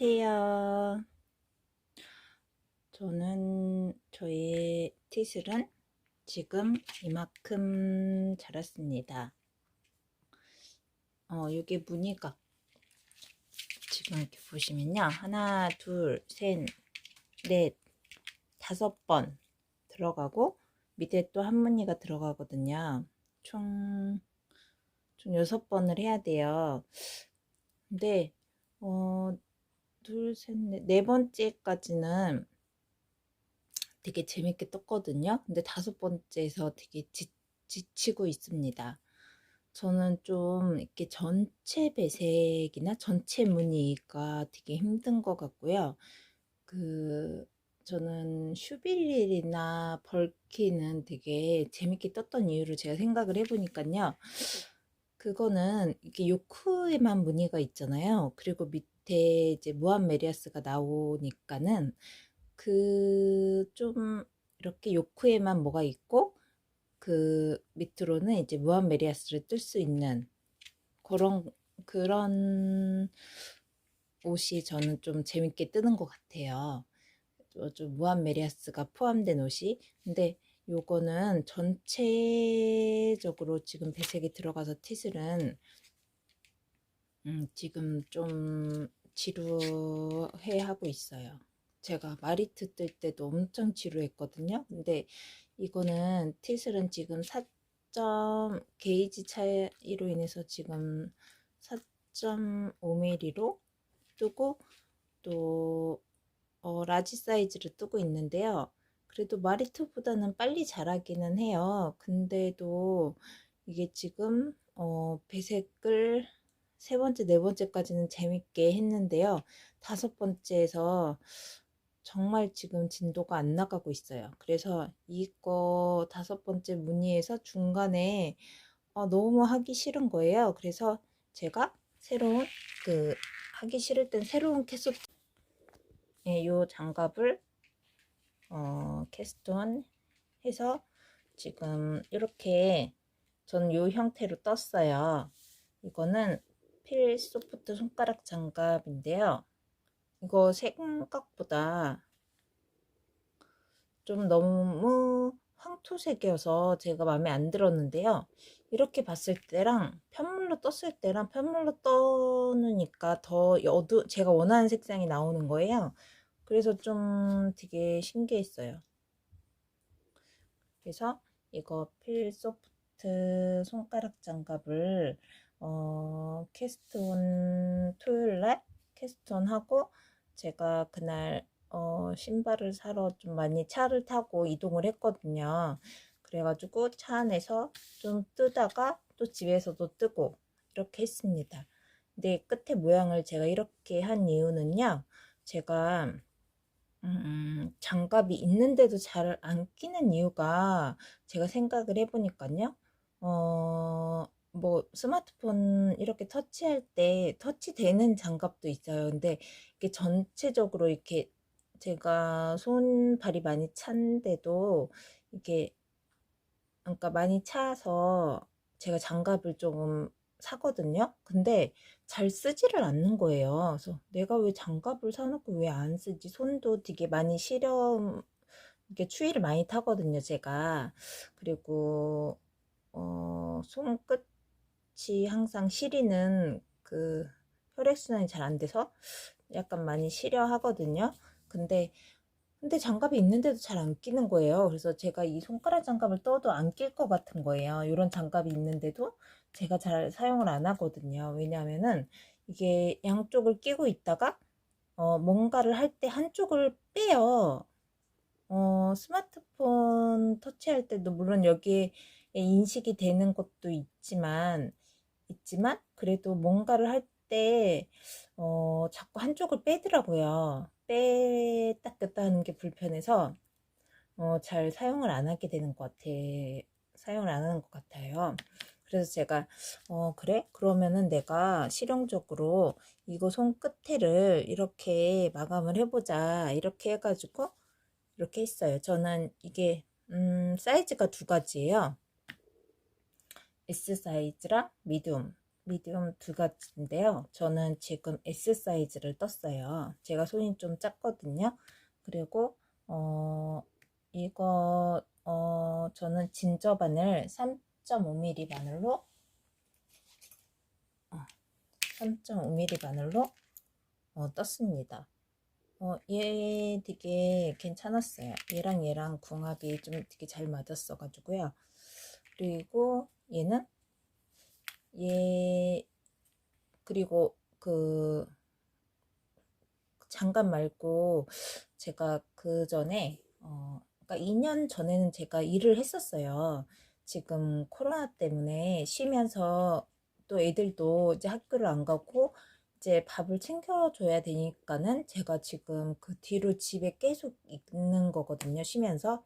안녕하세요. 저는 저의 티슬은 지금 이만큼 자랐습니다. 어, 여기 무늬가 지금 이렇게 보시면요. 하나, 둘, 셋, 넷, 다섯 번 들어가고 밑에 또 한 무늬가 들어가거든요. 총, 총 여섯 번을 해야 돼요. 근데 어, 둘, 셋, 넷, 네 번째까지는 되게 재밌게 떴거든요. 근데 다섯 번째에서 되게 지, 지치고 있습니다. 저는 좀 이렇게 전체 배색이나 전체 무늬가 되게 힘든 것 같고요. 그, 저는 슈빌릴이나 벌키는 되게 재밌게 떴던 이유를 제가 생각을 해보니까요. 그거는 이게 요크에만 무늬가 있잖아요. 그리고 밑 에 이제 무한 메리아스가 나오니까는 그 좀 이렇게 요크에만 뭐가 있고 그 밑으로는 이제 무한 메리아스를 뜰 수 있는 그런 그런 옷이 저는 좀 재밌게 뜨는 것 같아요. 좀 무한 메리아스가 포함된 옷이 근데 요거는 전체적으로 지금 배색이 들어가서 티슬은 음, 지금 좀 지루해 하고 있어요. 제가 마리트 뜰 때도 엄청 지루했거든요. 근데 이거는 티슬은 지금 4점 게이지 차이로 인해서 지금 4.5mm로 뜨고 또 어, 라지 사이즈를 뜨고 있는데요. 그래도 마리토보다는 빨리 자라기는 해요. 근데도 이게 지금 어, 배색을 세 번째, 네 번째까지는 재밌게 했는데요. 다섯 번째에서 정말 지금 진도가 안 나가고 있어요. 그래서 이거 다섯 번째 무늬에서 중간에 어, 너무 하기 싫은 거예요. 그래서 제가 새로운 그 하기 싫을 땐 새로운 캐스트 예, 요 장갑을 어, 캐스톤 해서 지금 이렇게 저는 요 형태로 떴어요. 이거는 필 소프트 손가락 장갑인데요. 이거 생각보다 좀 너무 황토색이어서 제가 마음에 안 들었는데요. 이렇게 봤을 때랑 편물로 떴을 때랑 편물로 떠느니까 더 어두 제가 원하는 색상이 나오는 거예요. 그래서 좀 되게 신기했어요. 그래서 이거 필 소프트 손가락 장갑을 어, 캐스톤 토요일 날 캐스톤 하고 제가 그날 어, 신발을 사러 좀 많이 차를 타고 이동을 했거든요. 그래가지고 차 안에서 좀 뜨다가 또 집에서도 뜨고 이렇게 했습니다. 근데 끝에 모양을 제가 이렇게 한 이유는요. 제가 음, 장갑이 있는데도 잘 안 끼는 이유가 제가 생각을 해보니까요. 어, 뭐 스마트폰 이렇게 터치할 때 터치되는 장갑도 있어요. 근데 이게 전체적으로 이렇게 제가 손발이 많이 찬데도 이게 그러니까 많이 차서 제가 장갑을 조금 사거든요. 근데 잘 쓰지를 않는 거예요. 그래서 내가 왜 장갑을 사놓고 왜 안 쓰지? 손도 되게 많이 시려, 이게 추위를 많이 타거든요, 제가. 그리고, 어, 손끝 이 항상 시리는 그 혈액순환이 잘 안 돼서 약간 많이 시려 하거든요. 근데 근데 장갑이 있는데도 잘 안 끼는 거예요. 그래서 제가 이 손가락 장갑을 떠도 안 낄 것 같은 거예요. 이런 장갑이 있는데도 제가 잘 사용을 안 하거든요. 왜냐하면은 이게 양쪽을 끼고 있다가 어, 뭔가를 할 때 한쪽을 빼요. 어, 스마트폰 터치할 때도 물론 여기에 인식이 되는 것도 있지만 있지만 그래도 뭔가를 할때 어, 자꾸 한쪽을 빼더라고요. 뺐다 꼈다 하는 게 불편해서 어, 잘 사용을 안 하게 되는 것 같아. 사용을 안 하는 것 같아요. 그래서 제가 어 그래? 그러면은 내가 실용적으로 이거 손끝에를 이렇게 마감을 해보자 이렇게 해가지고 이렇게 했어요. 저는 이게 음 사이즈가 두 가지예요. S 사이즈랑 미디움 미디엄 두 가지인데요. 저는 지금 S 사이즈를 떴어요. 제가 손이 좀 작거든요. 그리고 어 이거 어 저는 진저 바늘 3.5mm 바늘로 3.5mm 바늘로 어, 떴습니다. 어, 얘 되게 괜찮았어요. 얘랑 얘랑 궁합이 좀 되게 잘 맞았어 가지고요. 그리고 얘는 얘 그리고 그 장갑 말고 제가 그 전에 어 그러니까 2년 전에는 제가 일을 했었어요. 지금 코로나 때문에 쉬면서 또 애들도 이제 학교를 안 가고 이제 밥을 챙겨줘야 되니까는 제가 지금 그 뒤로 집에 계속 있는 거거든요. 쉬면서.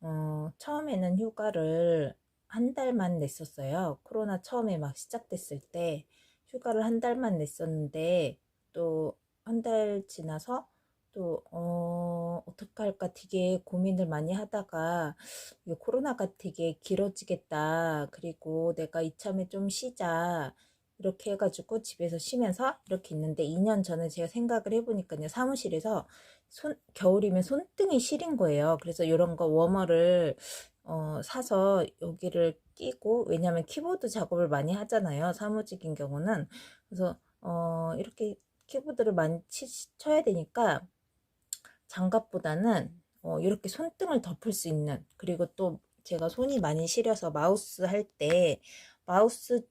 어, 처음에는 휴가를 한 달만 냈었어요. 코로나 처음에 막 시작됐을 때 휴가를 한 달만 냈었는데 또 한 달 지나서 또, 어, 어떡할까 되게 고민을 많이 하다가 이 코로나가 되게 길어지겠다. 그리고 내가 이참에 좀 쉬자. 이렇게 해가지고 집에서 쉬면서 이렇게 있는데 2년 전에 제가 생각을 해보니까요. 사무실에서 손, 겨울이면 손등이 시린 거예요. 그래서 이런 거 워머를 어, 사서 여기를 끼고 왜냐면 키보드 작업을 많이 하잖아요. 사무직인 경우는. 그래서 어, 이렇게 키보드를 많이 치, 쳐야 되니까 장갑보다는 어, 이렇게 손등을 덮을 수 있는 그리고 또 제가 손이 많이 시려서 마우스 할 때 마우스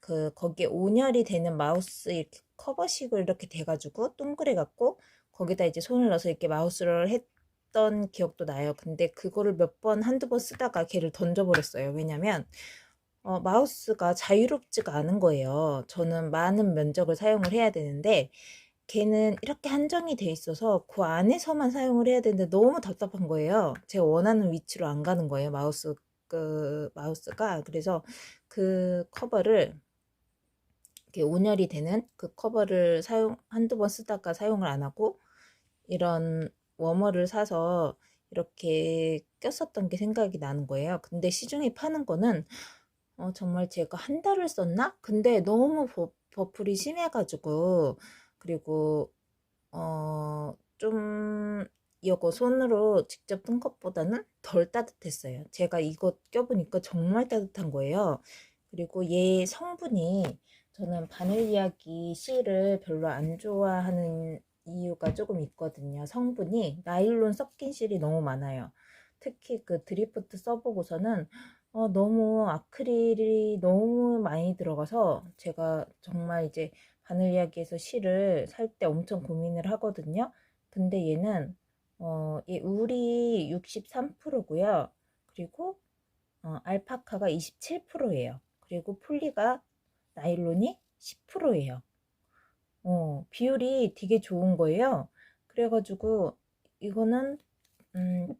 그 거기에 온열이 되는 마우스 이렇게 커버식을 이렇게 돼가지고 동그래 갖고 거기다 이제 손을 넣어서 이렇게 마우스를 했던 기억도 나요. 근데 그거를 몇 번 한두 번 쓰다가 걔를 던져버렸어요. 왜냐면 어, 마우스가 자유롭지가 않은 거예요. 저는 많은 면적을 사용을 해야 되는데 걔는 이렇게 한정이 돼 있어서 그 안에서만 사용을 해야 되는데 너무 답답한 거예요. 제가 원하는 위치로 안 가는 거예요. 마우스 그 마우스가 그래서 그 커버를 온열이 되는 그 커버를 사용 한두 번 쓰다가 사용을 안 하고 이런 워머를 사서 이렇게 꼈었던 게 생각이 나는 거예요. 근데 시중에 파는 거는 어, 정말 제가 한 달을 썼나? 근데 너무 버, 버플이 심해가지고 그리고 어, 좀 이거 손으로 직접 뜬 것보다는 덜 따뜻했어요. 제가 이거 껴보니까 정말 따뜻한 거예요. 그리고 얘 성분이 저는 바늘 이야기 실을 별로 안 좋아하는 이유가 조금 있거든요. 성분이 나일론 섞인 실이 너무 많아요. 특히 그 드리프트 써보고서는 어, 너무 아크릴이 너무 많이 들어가서 제가 정말 이제 바늘 이야기에서 실을 살 때 엄청 고민을 하거든요. 근데 얘는 어, 얘 울이 63%고요. 그리고 어, 알파카가 27%예요. 그리고 풀리가 나일론이 10%예요. 어, 비율이 되게 좋은 거예요. 그래가지고 이거는 음,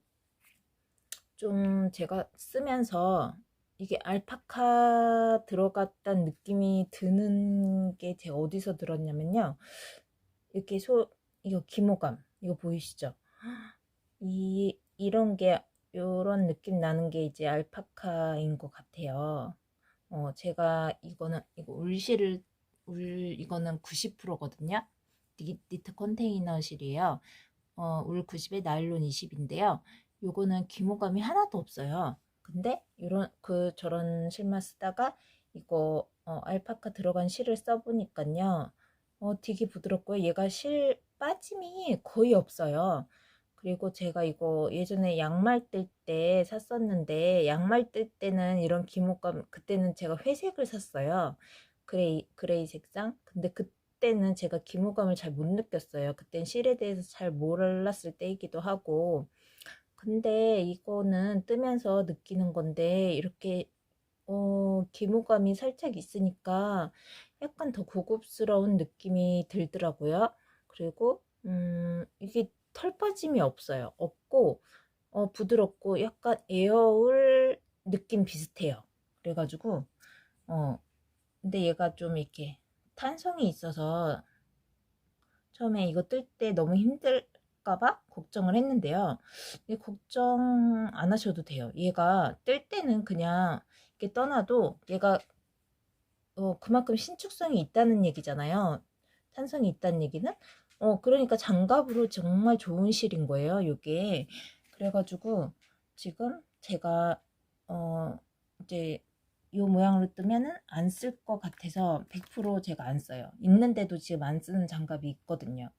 좀 제가 쓰면서 이게 알파카 들어갔다는 느낌이 드는 게 제가 어디서 들었냐면요. 이렇게 소, 이거 기모감, 이거 보이시죠? 이, 이런 게, 요런 느낌 나는 게 이제 알파카인 것 같아요. 어, 제가 이거는, 이거 울실을, 울, 이거는 90%거든요. 니트 컨테이너 실이에요. 어, 울 90에 나일론 20인데요. 요거는 기모감이 하나도 없어요. 근데 이런 그 저런 실만 쓰다가 이거 어, 알파카 들어간 실을 써보니까요. 어, 되게 부드럽고요. 얘가 실 빠짐이 거의 없어요. 그리고 제가 이거 예전에 양말 뜰 때 샀었는데 양말 뜰 때는 이런 기모감 그때는 제가 회색을 샀어요. 그레이 그레이 색상. 근데 그때는 제가 기모감을 잘 못 느꼈어요. 그땐 실에 대해서 잘 몰랐을 때이기도 하고 근데 이거는 뜨면서 느끼는 건데 이렇게 어, 기모감이 살짝 있으니까 약간 더 고급스러운 느낌이 들더라고요. 그리고 음, 이게 털 빠짐이 없어요. 없고 어, 부드럽고 약간 에어울 느낌 비슷해요. 그래가지고 어 근데 얘가 좀 이렇게 탄성이 있어서 처음에 이거 뜰 때 너무 힘들 할까봐 걱정을 했는데요. 걱정 안 하셔도 돼요. 얘가 뜰 때는 그냥 이렇게 떠나도 얘가 어, 그만큼 신축성이 있다는 얘기잖아요. 탄성이 있다는 얘기는. 어, 그러니까 장갑으로 정말 좋은 실인 거예요, 이게. 그래가지고 지금 제가 어, 이제 요 모양으로 뜨면은 안 쓸 것 같아서 100% 제가 안 써요. 있는데도 지금 안 쓰는 장갑이 있거든요.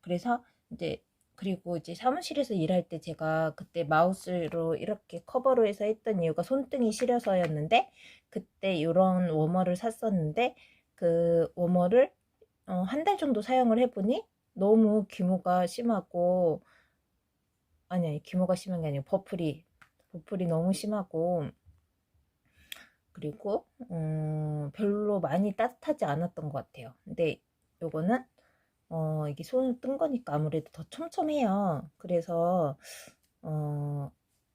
그래서 이제 그리고 이제 사무실에서 일할 때 제가 그때 마우스로 이렇게 커버로 해서 했던 이유가 손등이 시려서였는데 그때 이런 워머를 샀었는데 그 워머를 어, 한 달 정도 사용을 해보니 너무 규모가 심하고 아니 아니 규모가 심한 게 아니고 버플이 버플이 너무 심하고 그리고 음, 별로 많이 따뜻하지 않았던 것 같아요. 근데 요거는 어, 이게 손을 뜬 거니까 아무래도 더 촘촘해요. 그래서 어,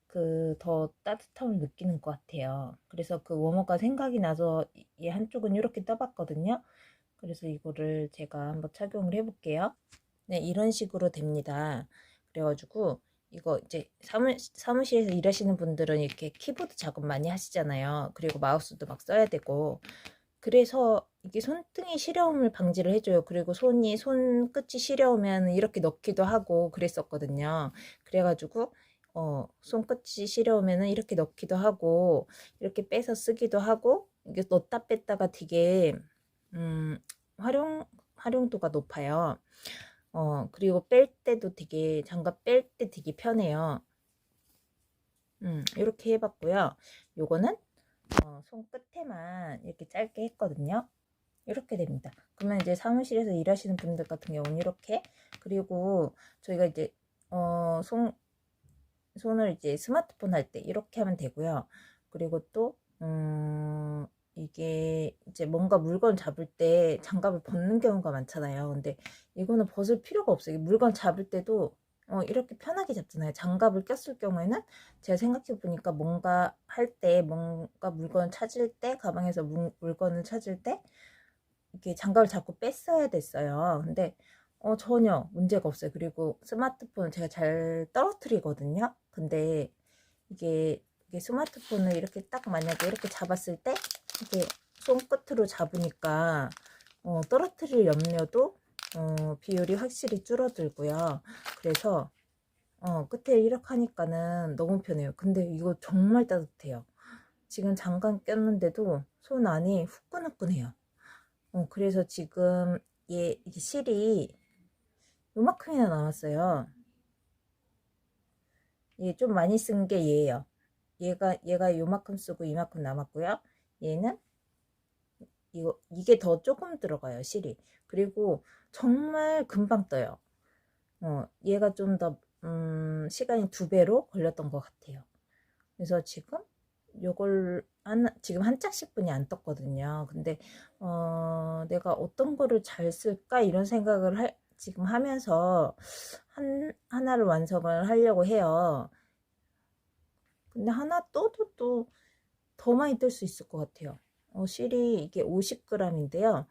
그 더 따뜻함을 느끼는 것 같아요. 그래서 그 워머가 생각이 나서 얘 한쪽은 이렇게 떠봤거든요. 그래서 이거를 제가 한번 착용을 해볼게요. 네, 이런 식으로 됩니다. 그래가지고 이거 이제 사무, 사무실에서 일하시는 분들은 이렇게 키보드 작업 많이 하시잖아요. 그리고 마우스도 막 써야 되고. 그래서 이게 손등이 시려움을 방지를 해줘요. 그리고 손이, 손끝이 시려우면 이렇게 넣기도 하고 그랬었거든요. 그래가지고, 어, 손끝이 시려우면 이렇게 넣기도 하고, 이렇게 빼서 쓰기도 하고, 이게 넣다 뺐다가 되게, 음, 활용, 활용도가 높아요. 어, 그리고 뺄 때도 되게, 장갑 뺄 때 되게 편해요. 음, 이렇게 해봤고요. 요거는, 어, 손 끝에만 이렇게 짧게 했거든요. 이렇게 됩니다. 그러면 이제 사무실에서 일하시는 분들 같은 경우는 이렇게, 그리고 저희가 이제, 어, 손, 손을 이제 스마트폰 할 때 이렇게 하면 되고요. 그리고 또, 음, 이게 이제 뭔가 물건 잡을 때 장갑을 벗는 경우가 많잖아요. 근데 이거는 벗을 필요가 없어요. 물건 잡을 때도 어, 이렇게 편하게 잡잖아요. 장갑을 꼈을 경우에는 제가 생각해 보니까 뭔가 할 때, 뭔가 물건을 찾을 때, 가방에서 물, 물건을 찾을 때, 이렇게 장갑을 잡고 뺐어야 됐어요. 근데 어, 전혀 문제가 없어요. 그리고 스마트폰을 제가 잘 떨어뜨리거든요. 근데 이게, 이게 스마트폰을 이렇게 딱 만약에 이렇게 잡았을 때 이렇게 손끝으로 잡으니까 어, 떨어뜨릴 염려도 어, 비율이 확실히 줄어들고요. 그래서 어, 끝에 이렇게 하니까는 너무 편해요. 근데 이거 정말 따뜻해요. 지금 잠깐 꼈는데도 손 안이 후끈후끈해요. 어, 그래서 지금 얘 이게 실이 요만큼이나 남았어요. 얘 좀 많이 쓴 게 얘예요. 얘가 얘가 요만큼 쓰고 이만큼 남았고요. 얘는 이거 이게 더 조금 들어가요 실이. 그리고 정말 금방 떠요. 어 얘가 좀더 음, 시간이 두 배로 걸렸던 것 같아요. 그래서 지금 요걸 한, 지금 한 짝씩 분이 안 떴거든요. 근데 어 내가 어떤 거를 잘 쓸까 이런 생각을 할, 지금 하면서 한 하나를 완성을 하려고 해요. 근데 하나 떠도 또 더 많이 뜰 수 있을 것 같아요. 어, 실이 이게 50g인데요.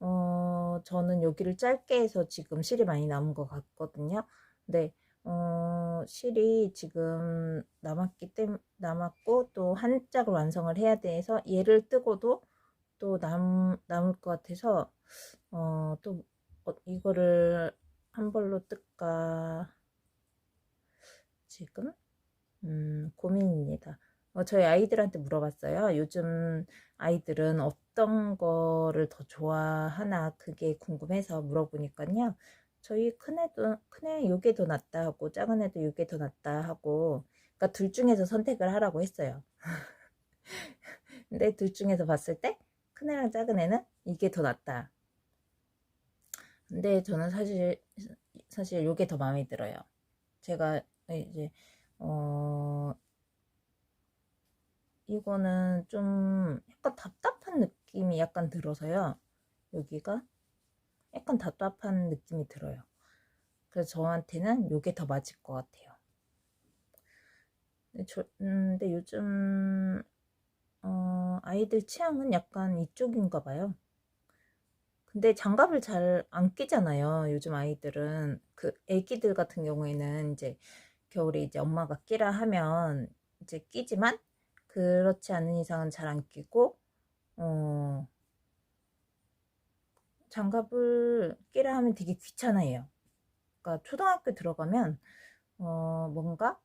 어, 저는 여기를 짧게 해서 지금 실이 많이 남은 것 같거든요. 근데 어, 실이 지금 남았기 때문에 남았고 또 한 짝을 완성을 해야 돼서 얘를 뜨고도 또 남, 남을 것 같아서 어, 또 어, 이거를 한 벌로 뜰까 지금 음, 고민입니다. 어, 저희 아이들한테 물어봤어요. 요즘 아이들은 어떤 거를 더 좋아하나 그게 궁금해서 물어보니까요. 저희 큰애도 큰애 요게 더 낫다 하고 작은 애도 요게 더 낫다 하고 그러니까 둘 중에서 선택을 하라고 했어요. 근데 둘 중에서 봤을 때 큰애랑 작은 애는 이게 더 낫다. 근데 저는 사실 사실 요게 더 마음에 들어요. 제가 이제 어 이거는 좀 약간 답답한 느낌이 약간 들어서요. 여기가 약간 답답한 느낌이 들어요. 그래서 저한테는 이게 더 맞을 것 같아요. 근데, 저, 음, 근데 요즘 어, 아이들 취향은 약간 이쪽인가 봐요. 근데 장갑을 잘 안 끼잖아요. 요즘 아이들은 그 애기들 같은 경우에는 이제 겨울에 이제 엄마가 끼라 하면 이제 끼지만 그렇지 않은 이상은 잘 안 끼고 어 장갑을 끼라 하면 되게 귀찮아해요. 그러니까 초등학교 들어가면 어 뭔가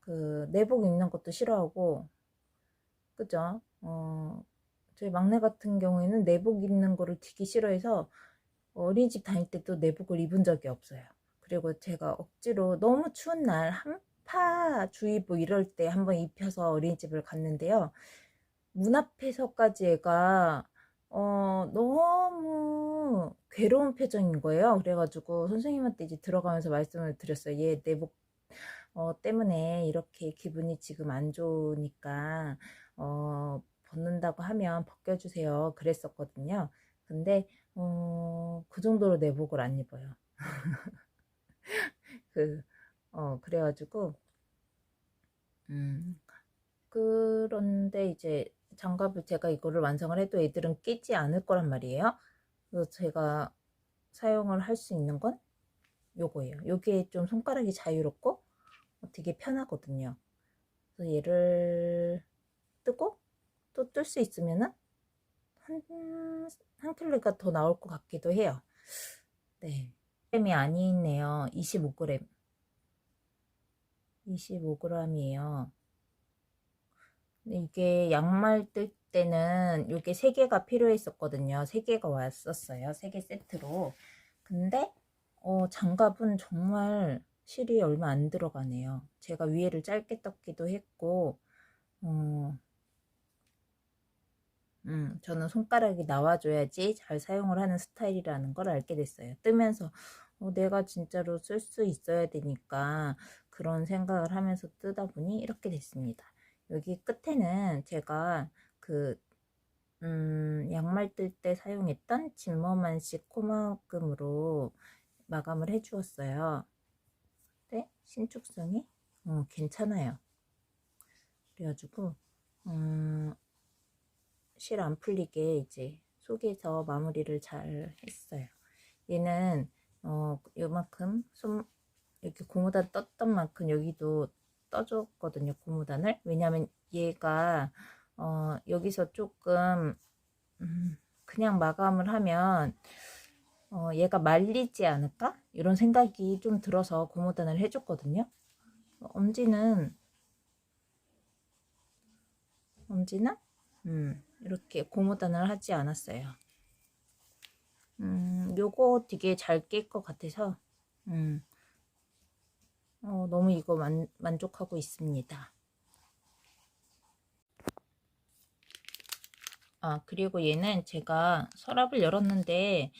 그 내복 입는 것도 싫어하고 그죠? 어 저희 막내 같은 경우에는 내복 입는 거를 되게 싫어해서 어린이집 다닐 때도 내복을 입은 적이 없어요. 그리고 제가 억지로 너무 추운 날 한 파주의보 이럴 때 한번 입혀서 어린이집을 갔는데요. 문 앞에서까지 얘가 어, 너무 괴로운 표정인 거예요. 그래가지고 선생님한테 이제 들어가면서 말씀을 드렸어요. 얘 내복 어, 때문에 이렇게 기분이 지금 안 좋으니까 어, 벗는다고 하면 벗겨주세요. 그랬었거든요. 근데 어, 그 정도로 내복을 안 입어요. 그, 어, 그래가지고, 음, 그런데 이제 장갑을 제가 이거를 완성을 해도 애들은 끼지 않을 거란 말이에요. 그래서 제가 사용을 할 수 있는 건 요거예요. 요게 좀 손가락이 자유롭고 되게 편하거든요. 그래서 얘를 뜨고 또 뜰 수 있으면은 한, 한 킬로가 더 나올 것 같기도 해요. 네. g이 아니네요. 25g. 25g이에요. 이게 양말 뜰 때는 이게 3개가 필요했었거든요. 3개가 왔었어요. 3개 세트로. 근데 어, 장갑은 정말 실이 얼마 안 들어가네요. 제가 위에를 짧게 떴기도 했고 어, 음, 저는 손가락이 나와줘야지 잘 사용을 하는 스타일이라는 걸 알게 됐어요. 뜨면서 어, 내가 진짜로 쓸 수 있어야 되니까 그런 생각을 하면서 뜨다 보니 이렇게 됐습니다. 여기 끝에는 제가 그 음, 양말 뜰 때 사용했던 진머만식 코막금으로 마감을 해 주었어요. 네, 신축성이 어, 괜찮아요. 그래가지고 음, 실 안 풀리게 이제 속에서 마무리를 잘 했어요. 얘는 어 요만큼 손 이렇게 고무단 떴던 만큼 여기도 떠줬거든요 고무단을 왜냐면 얘가 어 여기서 조금 음, 그냥 마감을 하면 어 얘가 말리지 않을까 이런 생각이 좀 들어서 고무단을 해줬거든요 엄지는 엄지는 음 이렇게 고무단을 하지 않았어요. 음, 요거 되게 잘낄것 같아서 음, 어, 너무 이거 만, 만족하고 있습니다. 아 그리고 얘는 제가 서랍을 열었는데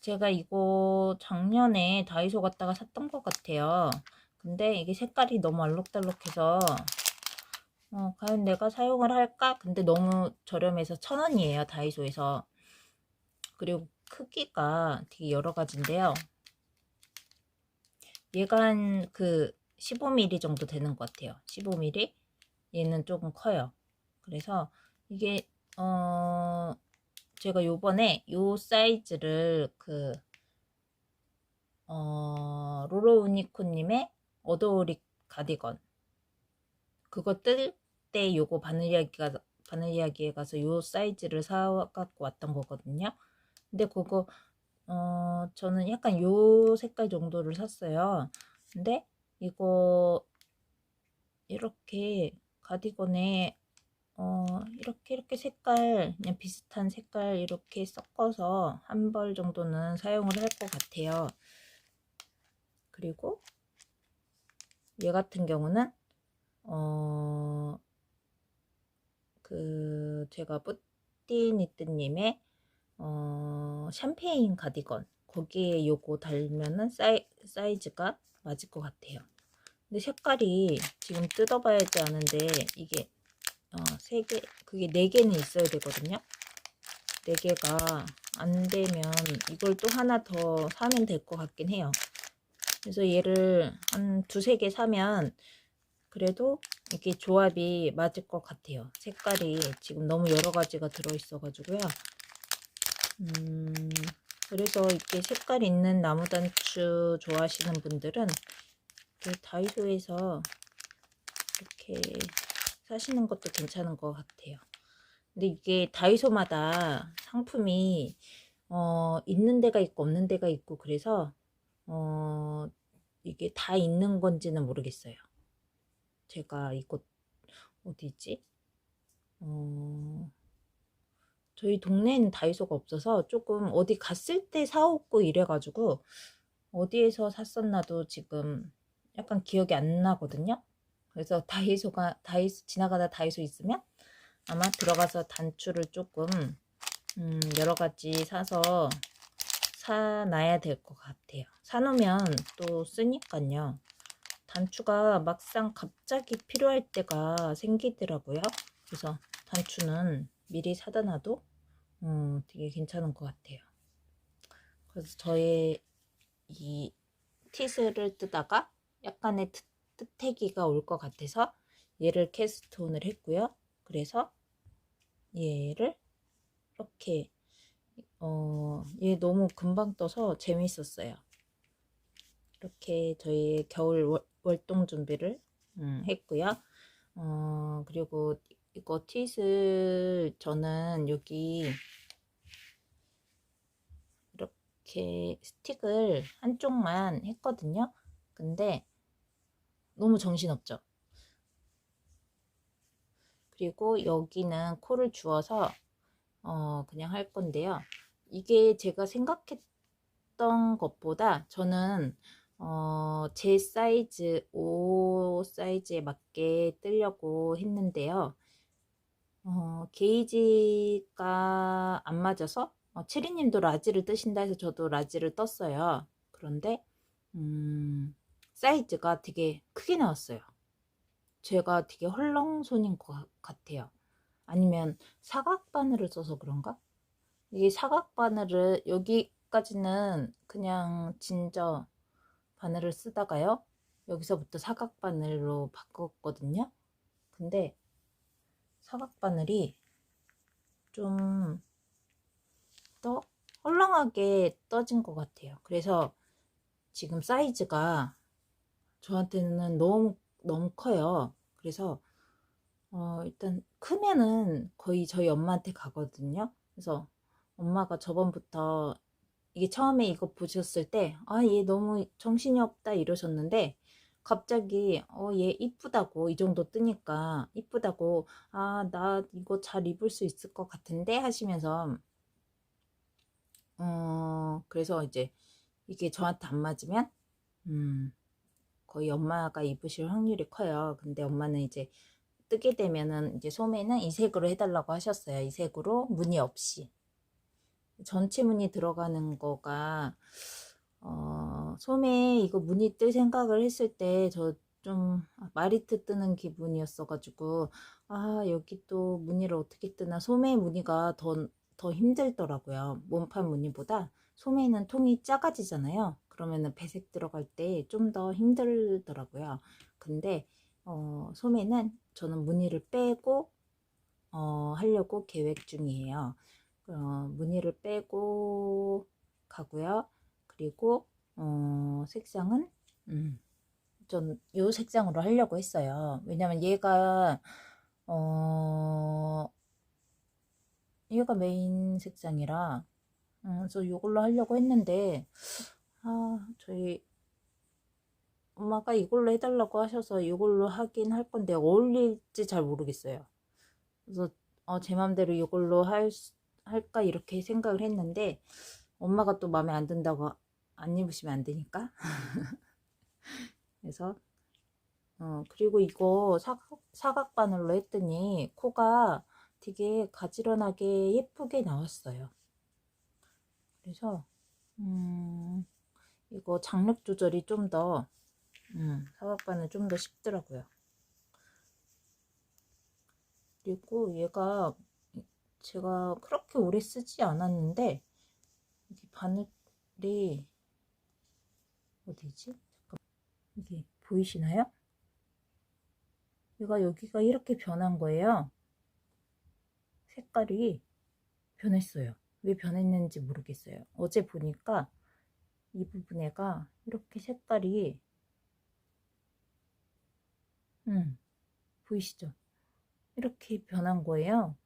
제가 이거 작년에 다이소 갔다가 샀던 것 같아요. 근데 이게 색깔이 너무 알록달록해서 어, 과연 내가 사용을 할까? 근데 너무 저렴해서 천 원이에요. 다이소에서. 그리고 크기가 되게 여러 가지인데요. 얘가 한 그 15mm 정도 되는 것 같아요. 15mm. 얘는 조금 커요. 그래서 이게 어 제가 요번에 요 사이즈를 그 어, 로로 우니코님의 어도리 가디건 그거 뜰 때 요거 바늘 이야기가 바늘 이야기에 가서 요 사이즈를 사 갖고 왔던 거거든요. 근데 그거 어 저는 약간 요 색깔 정도를 샀어요. 근데 이거 이렇게 가디건에 어 이렇게 이렇게 색깔 그냥 비슷한 색깔 이렇게 섞어서 한 벌 정도는 사용을 할 것 같아요. 그리고 얘 같은 경우는 어, 그, 제가 뿌띠니뜨님의, 어, 샴페인 가디건. 거기에 요거 달면은 사이, 사이즈가 맞을 것 같아요. 근데 색깔이 지금 뜯어봐야지 아는데, 이게, 어, 세 개, 그게 네 개는 있어야 되거든요. 네 개가 안 되면 이걸 또 하나 더 사면 될 것 같긴 해요. 그래서 얘를 한 두세 개 사면 그래도 이게 조합이 맞을 것 같아요. 색깔이 지금 너무 여러 가지가 들어있어 가지고요. 음, 그래서 이렇게 색깔 있는 나무단추 좋아하시는 분들은 다이소에서 이렇게 사시는 것도 괜찮은 것 같아요. 근데 이게 다이소마다 상품이 어, 있는 데가 있고 없는 데가 있고 그래서 어, 이게 다 있는 건지는 모르겠어요. 제가 이곳 어디 있지? 어, 저희 동네에는 다이소가 없어서 조금 어디 갔을 때 사오고 이래가지고 어디에서 샀었나도 지금 약간 기억이 안 나거든요. 그래서 다이소가 다이소 지나가다 다이소 있으면 아마 들어가서 단추를 조금 음, 여러 가지 사서 사놔야 될 것 같아요. 사놓으면 또 쓰니까요. 단추가 막상 갑자기 필요할 때가 생기더라고요. 그래서 단추는 미리 사다 놔도 음, 되게 괜찮은 것 같아요. 그래서 저의 이 티스를 뜨다가 약간의 트, 뜨태기가 올 것 같아서 얘를 캐스톤을 했고요. 그래서 얘를 이렇게 어, 얘 너무 금방 떠서 재밌었어요. 이렇게 저희 겨울 월, 월동 준비를 음, 했고요. 어, 그리고 이거 티 저는 여기 이렇게 스틱을 한쪽만 했거든요. 근데 너무 정신없죠. 그리고 여기는 코를 주어서 어, 그냥 할 건데요. 이게 제가 생각했던 것보다 저는 어, 제 사이즈, 옷 사이즈에 맞게 뜨려고 했는데요. 어, 게이지가 안 맞아서 어, 체리님도 라지를 뜨신다 해서 저도 라지를 떴어요. 그런데 음, 사이즈가 되게 크게 나왔어요. 제가 되게 헐렁손인 것 같아요. 아니면 사각 바늘을 써서 그런가? 이 사각 바늘을 여기까지는 그냥 진저 바늘을 쓰다가요. 여기서부터 사각 바늘로 바꿨거든요. 근데 사각 바늘이 좀 더 헐렁하게 떠진 것 같아요. 그래서 지금 사이즈가 저한테는 너무 너무 커요. 그래서 어, 일단 크면은 거의 저희 엄마한테 가거든요. 그래서 엄마가 저번부터 이게 처음에 이거 보셨을 때, 아, 얘 너무 정신이 없다 이러셨는데, 갑자기, 어, 얘 이쁘다고, 이 정도 뜨니까, 이쁘다고, 아, 나 이거 잘 입을 수 있을 것 같은데? 하시면서, 어, 그래서 이제, 이게 저한테 안 맞으면, 음, 거의 엄마가 입으실 확률이 커요. 근데 엄마는 이제, 뜨게 되면은 이제 소매는 이 색으로 해달라고 하셨어요. 이 색으로 무늬 없이. 전체 무늬 들어가는 거가 어, 소매 이거 무늬 뜰 생각을 했을 때 저 좀 마리트 뜨는 기분이었어가지고 아 여기 또 무늬를 어떻게 뜨나 소매 무늬가 더, 더 힘들더라고요. 몸판 무늬보다 소매는 통이 작아지잖아요. 그러면은 배색 들어갈 때 좀 더 힘들더라고요. 근데 어, 소매는 저는 무늬를 빼고 어, 하려고 계획 중이에요. 어, 무늬를 빼고 가고요. 그리고 어, 색상은 음, 전이 색상으로 하려고 했어요. 왜냐면 얘가 어, 얘가 메인 색상이라 음, 그래서 이걸로 하려고 했는데 아 저희 엄마가 이걸로 해달라고 하셔서 이걸로 하긴 할 건데 어울릴지 잘 모르겠어요. 그래서 어, 제 맘대로 이걸로 할 수, 할까 이렇게 생각을 했는데 엄마가 또 마음에 안 든다고 안 입으시면 안 되니까 그래서 어 그리고 이거 사각, 사각 바늘로 했더니 코가 되게 가지런하게 예쁘게 나왔어요 그래서 음 이거 장력 조절이 좀 더 음, 사각 바늘 좀더 쉽더라고요 그리고 얘가 제가 그렇게 오래 쓰지 않았는데 이게 바늘이 어디지? 잠깐 이게 보이시나요? 얘가 여기가 이렇게 변한 거예요. 색깔이 변했어요. 왜 변했는지 모르겠어요. 어제 보니까 이 부분에가 이렇게 색깔이 음 보이시죠? 이렇게 변한 거예요.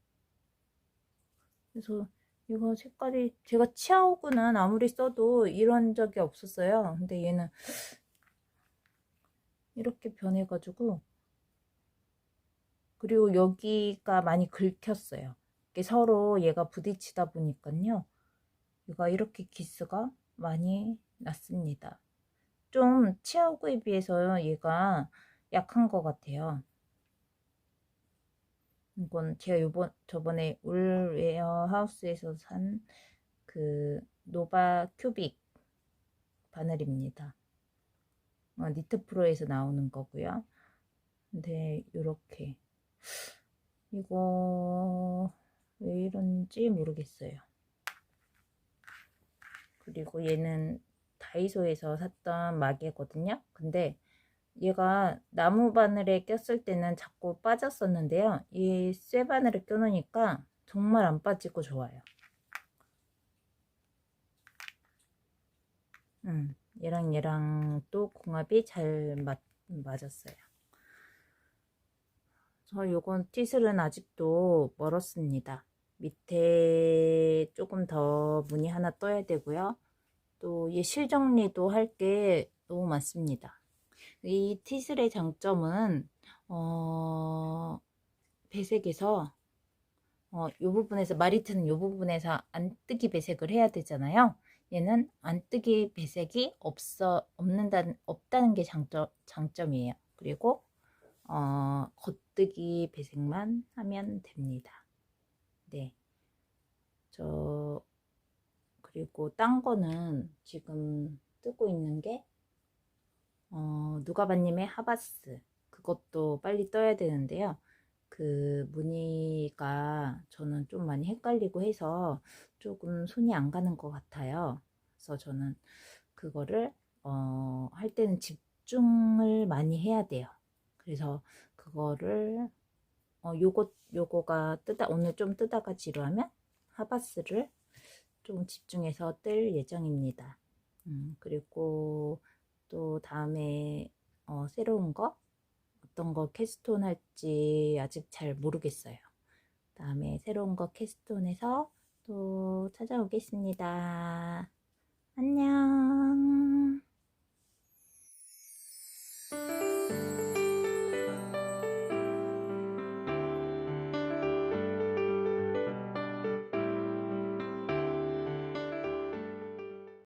그래서 이거 색깔이 제가 치아오그는 아무리 써도 이런 적이 없었어요. 근데 얘는 이렇게 변해가지고 그리고 여기가 많이 긁혔어요. 서로 얘가 부딪히다 보니까요. 얘가 이렇게 기스가 많이 났습니다. 좀 치아오그에 비해서 얘가 약한 것 같아요. 이건 제가 요번 저번에 울웨어 하우스에서 산 그 노바 큐빅 바늘입니다. 어, 니트 프로에서 나오는 거고요. 근데 이렇게 이거 왜 이런지 모르겠어요. 그리고 얘는 다이소에서 샀던 마개거든요. 근데 얘가 나무 바늘에 꼈을 때는 자꾸 빠졌었는데요. 이 쇠 바늘에 껴놓으니까 정말 안 빠지고 좋아요. 음, 얘랑 얘랑 또 궁합이 잘 맞, 맞았어요. 저 요건 티슬은 아직도 멀었습니다. 밑에 조금 더 무늬 하나 떠야 되고요. 또얘 실정리도 할 게 너무 많습니다. 이 티슬의 장점은 어, 배색에서 어, 이 부분에서 마리트는 이 부분에서 안뜨기 배색을 해야 되잖아요. 얘는 안뜨기 배색이 없어 없는다는 없다는 게 장점 장점이에요. 그리고 어, 겉뜨기 배색만 하면 됩니다. 네. 저 그리고 딴 거는 지금 뜨고 있는 게 어, 누가바님의 하바스 그것도 빨리 떠야 되는데요. 그 무늬가 저는 좀 많이 헷갈리고 해서 조금 손이 안 가는 것 같아요. 그래서 저는 그거를 어, 할 때는 집중을 많이 해야 돼요. 그래서 그거를 어, 요거 요거가 뜨다 오늘 좀 뜨다가 지루하면 하바스를 좀 집중해서 뜰 예정입니다. 음, 그리고 또 다음에 어, 새로운 거 어떤 거 캐스톤 할지 아직 잘 모르겠어요. 다음에 새로운 거 캐스톤에서 또 찾아오겠습니다. 안녕.